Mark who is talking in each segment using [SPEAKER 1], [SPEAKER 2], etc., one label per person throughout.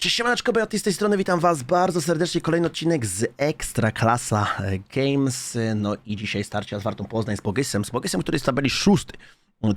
[SPEAKER 1] Cześć, siemaneczko, Beaty z tej strony, witam was bardzo serdecznie. Kolejny odcinek z Ekstra Klasa Games. No i dzisiaj starcie z Wartą Poznań z Bogysem. Z Bogysem, który jest w tabeli szósty.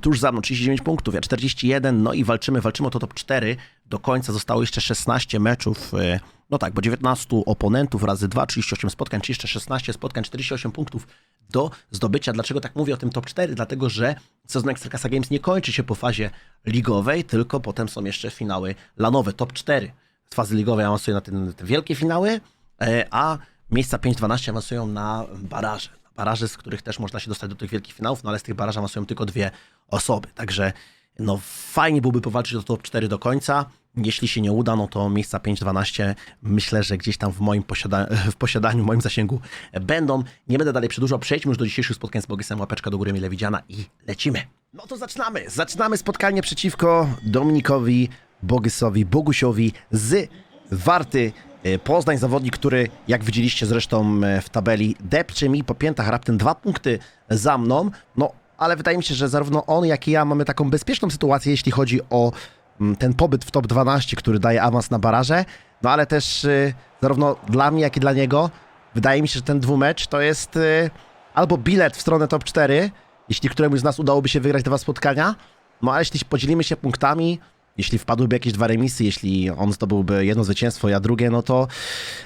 [SPEAKER 1] Tuż za mną 39 punktów, ja 41, no i walczymy, walczymy o to top 4. Do końca zostało jeszcze 16 meczów, e, no tak, bo 19 oponentów razy 2, 38 spotkań, czy jeszcze 16 spotkań, 48 punktów do zdobycia. Dlaczego tak mówię o tym top 4? Dlatego, że sezon Ekstrakasa Games nie kończy się po fazie ligowej, tylko potem są jeszcze finały lanowe, top 4 z fazy ligowej awansują na te, wielkie finały, e, a miejsca 5-12 awansują na baraże. Baraże, z których też można się dostać do tych wielkich finałów, no ale z tych baraży awansują tylko dwie osoby. Także no fajnie byłoby powalczyć o top 4 do końca. Jeśli się nie uda, no to miejsca 5-12 myślę, że gdzieś tam w moim posiada w posiadaniu, w moim zasięgu będą. Nie będę dalej przedłużał. Przejdźmy już do dzisiejszych spotkań z Bogusem. Łapeczka do góry mile widziana i lecimy. No to zaczynamy. Zaczynamy spotkanie przeciwko Dominikowi Bogusowi, Bogusiowi z Warty. e, Poznań, zawodnik, który, jak widzieliście zresztą e, w tabeli, depcze mi po piętach raptem dwa punkty za mną. No, ale wydaje mi się, że zarówno on, jak i ja mamy taką bezpieczną sytuację, jeśli chodzi o mm, ten pobyt w top 12, który daje awans na baraże. No ale też y, zarówno dla mnie, jak i dla niego wydaje mi się, że ten dwumecz to jest albo bilet w stronę top 4, jeśli któremuś z nas udałoby się wygrać dwa spotkania, no ale jeśli podzielimy się punktami, jeśli wpadłyby jakieś dwa remisy, jeśli on zdobyłby jedno zwycięstwo, ja drugie, no to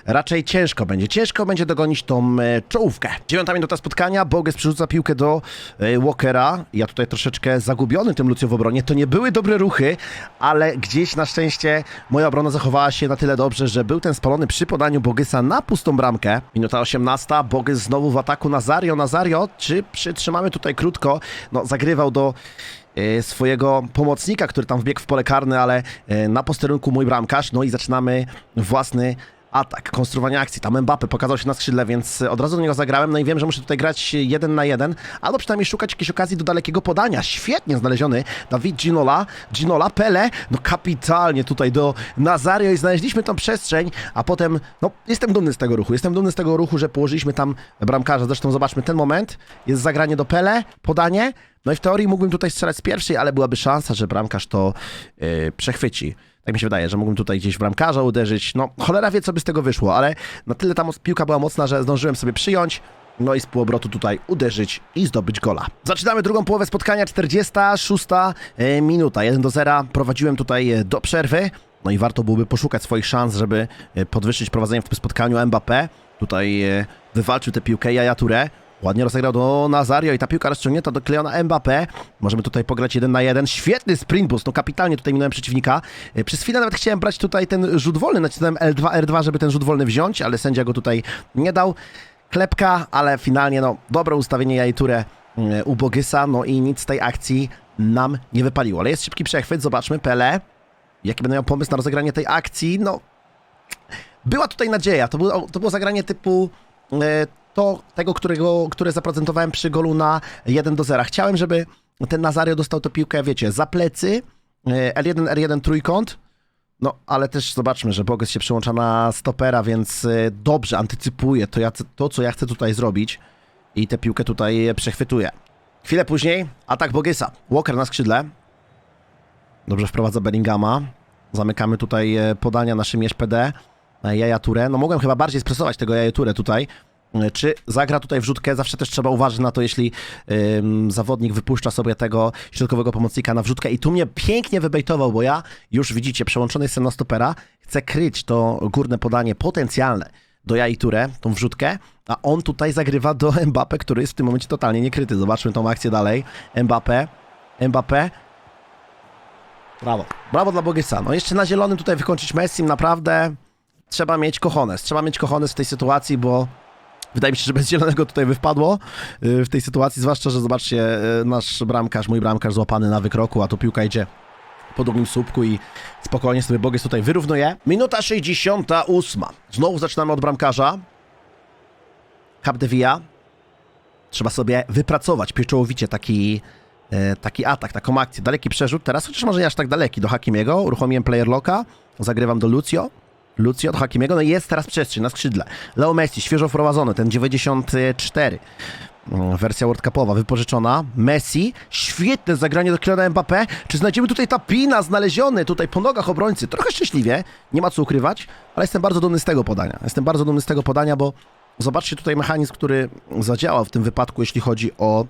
[SPEAKER 1] raczej ciężko będzie. Ciężko będzie dogonić tą e, czołówkę. Dziewiąta minuta spotkania, Boges przerzuca piłkę do e, Walkera. Ja tutaj troszeczkę zagubiony tym Lucio w obronie. To nie były dobre ruchy, ale gdzieś na szczęście moja obrona zachowała się na tyle dobrze, że był ten spalony przy podaniu Bogesa na pustą bramkę. Minuta 18, Boges znowu w ataku Nazario. Nazario, czy przytrzymamy tutaj krótko? No, zagrywał do swojego pomocnika, który tam wbiegł w pole karne, ale e, na posterunku mój bramkarz. No i zaczynamy własny atak, konstruowanie akcji. Tam Mbappe pokazał się na skrzydle, więc od razu do niego zagrałem. No i wiem, że muszę tutaj grać jeden na jeden, albo przynajmniej szukać jakiejś okazji do dalekiego podania. Świetnie znaleziony Dawid Ginola, Ginola, Pele, no kapitalnie tutaj do Nazario i znaleźliśmy tą przestrzeń, a potem, no jestem dumny z tego ruchu. Jestem dumny z tego ruchu, że położyliśmy tam bramkarza. Zresztą zobaczmy ten moment. Jest zagranie do Pele, podanie. No i w teorii mógłbym tutaj strzelać z pierwszej, ale byłaby szansa, że bramkarz to yy, przechwyci. Tak mi się wydaje, że mógłbym tutaj gdzieś w bramkarza uderzyć. No, cholera wie, co by z tego wyszło, ale na tyle ta piłka była mocna, że zdążyłem sobie przyjąć. No i z półobrotu tutaj uderzyć i zdobyć gola. Zaczynamy drugą połowę spotkania, 46 e, minuta. 1 do 0. Prowadziłem tutaj e, do przerwy. No i warto byłoby poszukać swoich szans, żeby e, podwyższyć prowadzenie w tym spotkaniu. Mbappé tutaj wywalczył tę piłkę, Jaja Touré. Ładnie rozegrał do Nazario i ta piłka rozciągnięta do Kleona Mbappé. Możemy tutaj pograć jeden na jeden. Świetny sprint boost, no kapitalnie tutaj minąłem przeciwnika. E, Przez chwilę nawet chciałem brać tutaj ten rzut wolny, nacisnąłem L2, R2, żeby ten rzut wolny wziąć, ale sędzia go tutaj nie dał. Klepka, ale finalnie no dobre ustawienie Jajturę e, u Bogysa, no i nic z tej akcji nam nie wypaliło. Ale jest szybki przechwyt, zobaczmy, Pele. Jaki będę miał pomysł na rozegranie tej akcji? No, była tutaj nadzieja. To było, to było zagranie typu e, to, tego, którego, które zaprezentowałem przy golu na 1 do 0. Chciałem, żeby ten Nazario dostał tę piłkę, wiecie, za plecy, e, L1, R1 trójkąt, no, ale też zobaczmy, że Bogus się przyłącza na stopera, więc e, dobrze antycypuje to, ja, to, co ja chcę tutaj zrobić i tę piłkę tutaj przechwytuje. Chwilę później atak Bogesa. Walker na skrzydle. Dobrze wprowadza Bellingama. Zamykamy tutaj e, podania naszymi SPD. Jaja Touré. No mogłem chyba bardziej stresować tego Jaja Touré tutaj. Czy zagra tutaj wrzutkę? Zawsze też trzeba uważać na to, jeśli ym, zawodnik wypuszcza sobie tego środkowego pomocnika na wrzutkę. I tu mnie pięknie wybejtował, bo ja już widzicie, przełączony jestem na stopera. Chcę kryć to górne podanie potencjalne do Jai Touré, tą wrzutkę, a on tutaj zagrywa do Mbappe, który jest w tym momencie totalnie niekryty. Zobaczmy tą akcję dalej. Mbappe, Mbappe, Brawo. Brawo dla Bogesa. No jeszcze na zielonym tutaj wykończyć Messi, naprawdę trzeba mieć kochones. Trzeba mieć kochones w tej sytuacji, bo wydaje mi się, że bez zielonego tutaj by wpadło yy, w tej sytuacji, zwłaszcza, że zobaczcie, yy, nasz bramkarz, mój bramkarz złapany na wykroku, a tu piłka idzie po drugim słupku i spokojnie sobie Boges tutaj wyrównuje. Minuta 68. Znowu zaczynamy od bramkarza. Capdevia. Trzeba sobie wypracować pieczołowicie taki, e, taki atak, taką akcję. Daleki przerzut teraz, chociaż może nie aż tak daleki do Hakimiego. Uruchomiłem player locka, zagrywam do Lucio. Lucio od Hakimiego, no jest teraz przestrzeń na skrzydle. Leo Messi, świeżo wprowadzony, ten 94. Mm, Wersja World Cupowa, wypożyczona. Messi, świetne zagranie do Kyliana Mbappé. Czy znajdziemy tutaj Tapina znaleziony tutaj po nogach obrońcy? Trochę szczęśliwie, nie ma co ukrywać, ale jestem bardzo dumny z tego podania. Jestem bardzo dumny z tego podania, bo zobaczcie tutaj mechanizm, który zadziałał w tym wypadku, jeśli chodzi o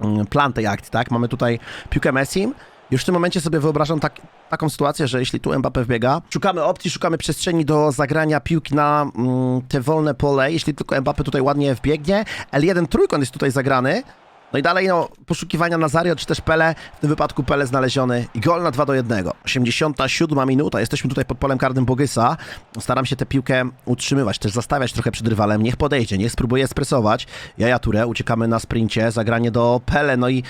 [SPEAKER 1] mm, plan tej akcji, tak? Mamy tutaj piłkę Messi. Już w tym momencie sobie wyobrażam tak, taką sytuację, że jeśli tu Mbappé wbiega, szukamy opcji, szukamy przestrzeni do zagrania piłki na mm, te wolne pole. Jeśli tylko Mbappé tutaj ładnie wbiegnie, L1 trójkąt jest tutaj zagrany. No i dalej no, poszukiwania Nazario, czy też Pele, w tym wypadku Pele znaleziony i gol na 2 do 1. 87 minuta, jesteśmy tutaj pod polem karnym Bogysa. Staram się tę piłkę utrzymywać, też zastawiać trochę przed rywalem, niech podejdzie, niech spróbuje spresować. Jaja Ture, uciekamy na sprincie, zagranie do Pele, no i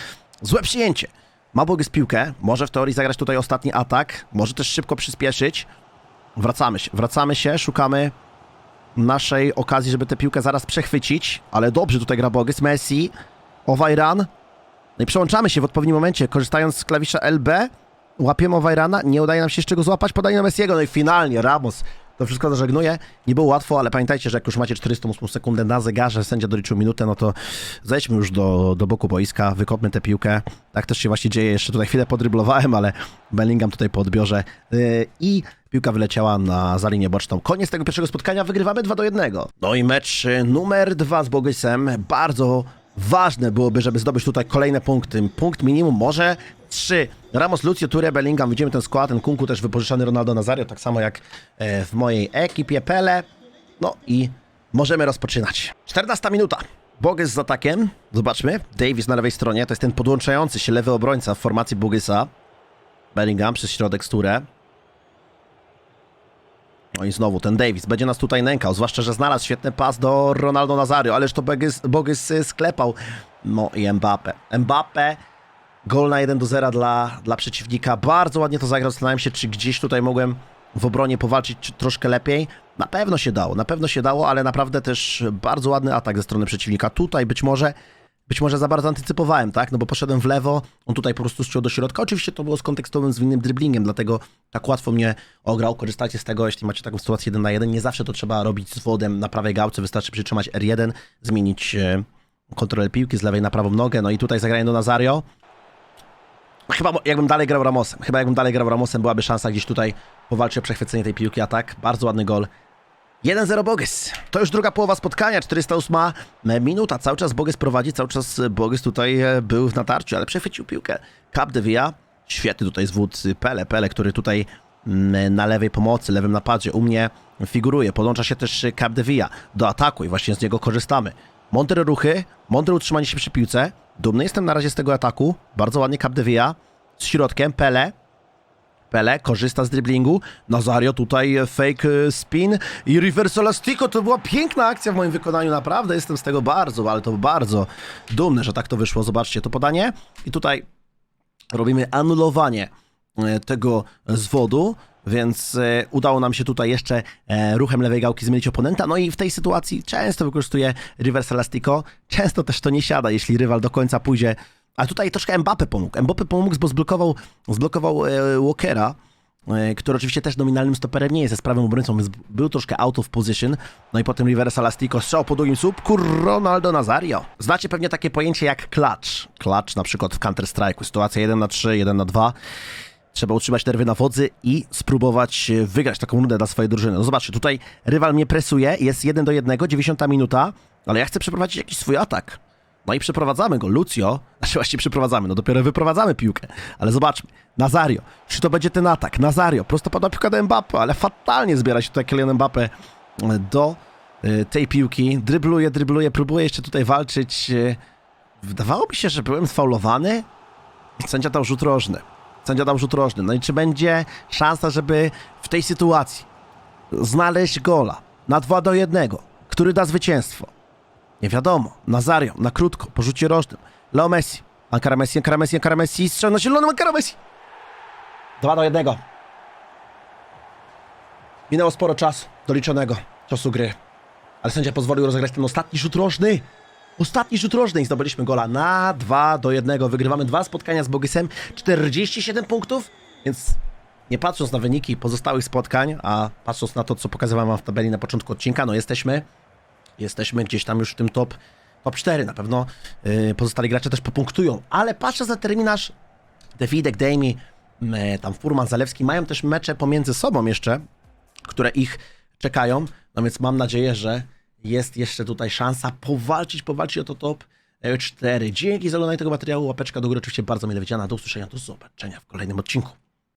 [SPEAKER 1] złe przyjęcie. Ma Bogys piłkę, może w teorii zagrać tutaj ostatni atak, może też szybko przyspieszyć. Wracamy się, wracamy się, szukamy naszej okazji, żeby tę piłkę zaraz przechwycić, ale dobrze tutaj gra Bogys, Messi, Owajran. No i przełączamy się w odpowiednim momencie, korzystając z klawisza LB, łapiemy Owajrana, nie udaje nam się jeszcze go złapać, podaje na Messiego, no i finalnie Ramos to wszystko zażegnuje. Nie było łatwo, ale pamiętajcie, że jak już macie 408 sekundę na zegarze, sędzia doliczył minutę, no to zejdźmy już do, do boku boiska, wykopmy tę piłkę. Tak też się właśnie dzieje, jeszcze tutaj chwilę podryblowałem, ale Bellingham tutaj po odbiorze yy, i piłka wyleciała na za linię boczną. Koniec tego pierwszego spotkania, wygrywamy 2 do 1. No i mecz numer 2 z Bogysem, bardzo ważne byłoby, żeby zdobyć tutaj kolejne punkty. Punkt minimum, może trzy. Ramos, Lucio, Ture, Bellingham, widzimy ten skład, ten Kunku też wypożyczany Ronaldo Nazario, tak samo jak e, w mojej ekipie Pele. No i możemy rozpoczynać. 14 minuta. Bogys z atakiem. Zobaczmy. Davis na lewej stronie, to jest ten podłączający się lewy obrońca w formacji Bogysa. Bellingham przez środek z Ture. No i znowu ten Davis będzie nas tutaj nękał, zwłaszcza, że znalazł świetny pas do Ronaldo Nazario, ależ to Bogys, Bogys y, sklepał. No i Mbappe. Mbappe, gol na 1 do 0 dla, dla przeciwnika. Bardzo ładnie to zagrał, zastanawiam się, czy gdzieś tutaj mogłem w obronie powalczyć czy troszkę lepiej. Na pewno się dało, na pewno się dało, ale naprawdę też bardzo ładny atak ze strony przeciwnika. Tutaj być może być może za bardzo antycypowałem, tak? No bo poszedłem w lewo, on tutaj po prostu strzelił do środka. Oczywiście to było z kontekstowym, zwinnym driblingiem, dlatego tak łatwo mnie ograł. Korzystajcie z tego, jeśli macie taką sytuację 1 na 1. Nie zawsze to trzeba robić z wodem na prawej gałce, wystarczy przytrzymać R1, zmienić e, kontrolę piłki z lewej na prawą nogę. No i tutaj zagranie do Nazario. Chyba jakbym dalej grał Ramosem, chyba jakbym dalej grał Ramosem, byłaby szansa gdzieś tutaj powalczyć o przechwycenie tej piłki, a tak, bardzo ładny gol 1-0 Bogys. To już druga połowa spotkania, 408 minuta. Cały czas Bogys prowadzi, cały czas Bogys tutaj e, był w natarciu, ale przechwycił piłkę. Cap de Villa, świetny tutaj zwód Pele, Pele, który tutaj mm, na lewej pomocy, lewym napadzie u mnie figuruje. Podłącza się też Cap de Villa do ataku i właśnie z niego korzystamy. Mądre ruchy, mądre utrzymanie się przy piłce. Dumny jestem na razie z tego ataku. Bardzo ładnie Cap de Villa z środkiem, Pele, Pele korzysta z driblingu. Nazario tutaj fake e, spin i reverse elastico. To była piękna akcja w moim wykonaniu. Naprawdę jestem z tego bardzo, ale to bardzo dumny, że tak to wyszło. Zobaczcie to podanie. I tutaj robimy anulowanie e, tego zwodu. Więc e, udało nam się tutaj jeszcze ruchem lewej gałki zmienić oponenta. No i w tej sytuacji często wykorzystuję reverse elastico. Często też to nie siada, jeśli rywal do końca pójdzie a tutaj troszkę Mbappe pomógł. Mbappe pomógł, bo zblokował, zblokował e, Walkera, e, który oczywiście też nominalnym stoperem nie jest, jest prawym obrońcą, więc był troszkę out of position. No i potem reverse elastico, strzał po drugim słupku, Ronaldo Nazario. Znacie pewnie takie pojęcie jak clutch. Clutch na przykład w Counter-Strike'u, sytuacja 1 na 3, 1 na 2. Trzeba utrzymać nerwy na wodzy i spróbować e, wygrać taką rundę dla swojej drużyny. No zobaczcie, tutaj rywal mnie presuje, jest 1 do 1, 90 minuta, ale ja chcę przeprowadzić jakiś swój atak. No i przeprowadzamy go. Lucio, znaczy właściwie przeprowadzamy, no dopiero wyprowadzamy piłkę. Ale zobaczmy, Nazario, czy to będzie ten atak? Nazario, prostopadła piłka do Mbappe, ale fatalnie zbiera się tutaj Kylian Mbappe do y, tej piłki. Drybluje, drybluje, próbuje jeszcze tutaj walczyć. Y, Wydawało mi się, że byłem sfaulowany sędzia dał rzut rożny. Sędzia dał rzut rożny. No i czy będzie szansa, żeby w tej sytuacji znaleźć gola na 2 do 1, który da zwycięstwo? Nie wiadomo. Nazario, na krótko, po rzucie rożnym. Leo Messi. Ankara Messi, Ankara Messi, Ankara Messi. Strzał na zielonym, Ankara Messi. 2 do 1. Minęło sporo czasu doliczonego, czasu gry. Ale sędzia pozwolił rozegrać ten ostatni rzut rożny. Ostatni rzut rożny i zdobyliśmy gola na 2 do 1. Wygrywamy dwa spotkania z Bogysem. 47 punktów, więc nie patrząc na wyniki pozostałych spotkań, a patrząc na to, co pokazywałem wam w tabeli na początku odcinka, no jesteśmy, jesteśmy gdzieś tam już w tym top, top 4. Na pewno yy, pozostali gracze też popunktują, ale patrzę za terminarz, Dewidek, Dejmi, m, tam Furman, Zalewski mają też mecze pomiędzy sobą jeszcze, które ich czekają, no więc mam nadzieję, że jest jeszcze tutaj szansa powalczyć, powalczyć o to top 4. Dzięki za oglądanie tego materiału, łapeczka do góry oczywiście bardzo mile widziana, do usłyszenia, do zobaczenia w kolejnym odcinku.